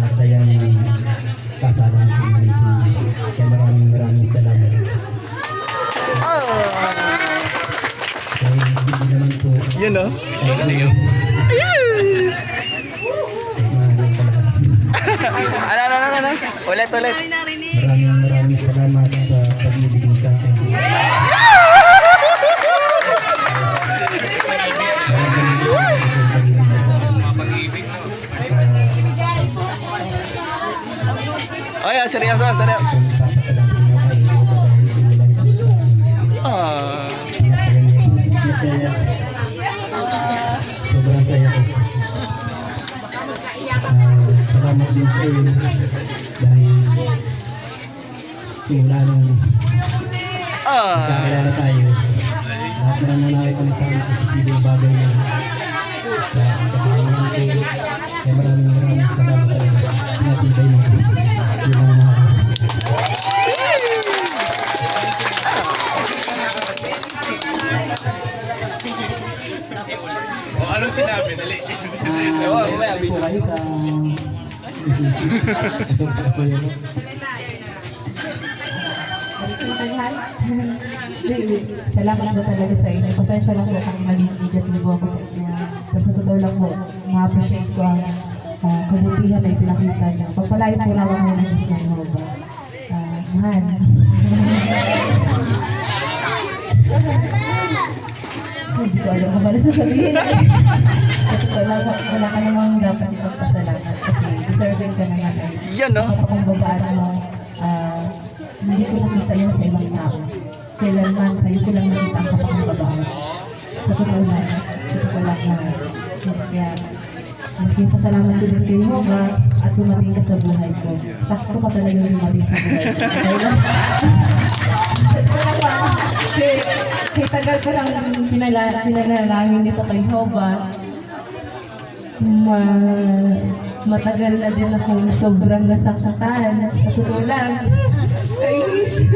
masayang kasalan ko ng Cindy. Kaya maraming maraming salamat. Kaya Cindy naman po, Yun oh. ay mahalin ka lang. Ano, ano, ano, ano? Ulit, ulit. Maraming maraming salamat sa Ay, ah, seryoso, seryoso. Ah. Niya. Masaya. Sobrang saya ko. Ah, salamat din sa iyo dahil simula nung Ah. kakilala tayo, lahat na naman nakita sa akin positibong bagay na sa kapangyarihan ko. Kaya maraming maraming salamat sa iyo. Pinatibay mo. Ewan, mamaya, po kayo sa Isang pagkasuya mo. Really, salamat po talaga sa inyo. Pasensya lang po kung maging negatibo ako sa inyo. Pero sa totoo lang po, ma-appreciate ko ang ah, kabutihan na ipinakita niyo. Pagpalain po naman mo ng Diyos ng Jehovah. Ah, mahal. Hindi ko alam kung ano sasabihin. Sa totoo lang, wala ka namang dapat ipagpasalamat kasi deserving ka naman. eh. Yan, no? Sa kapakumbabaan mo, ah, hindi ko nakita yan sa ibang tao. Kailanman, sa'yo ko lang nakita ang kapakumbabaan. Sa totoo lang, sa totoo lang na. Kaya, naging pasalamat ko din kay Jehovah at dumating ka sa buhay ko. Sakto ka talaga dumating sa buhay ko. tagal ko lang pinala, pinanalangin dito kay Jehovah. Ma, matagal na din akong sobrang nasaktan. Sa totoo lang. Kainis.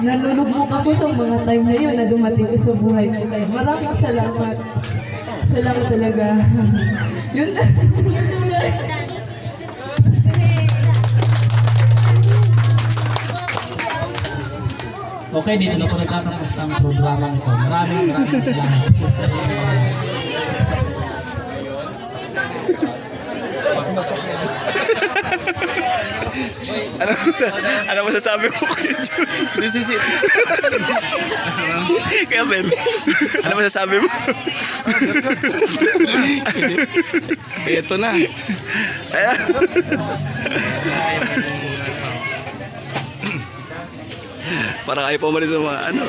Nalulugmok ako tong mga time na yun na dumating ka sa buhay ko. Maraming salamat. Salamat talaga. yun. Okay, dito na po nagtatapos ang programa nito. Maraming maraming salamat sa inyo. Ano, ano masasabi mo kay This is it. Kaya Ben, ano masasabi mo? Ito na. Ayan. Para kayo pumalis sa mga ano.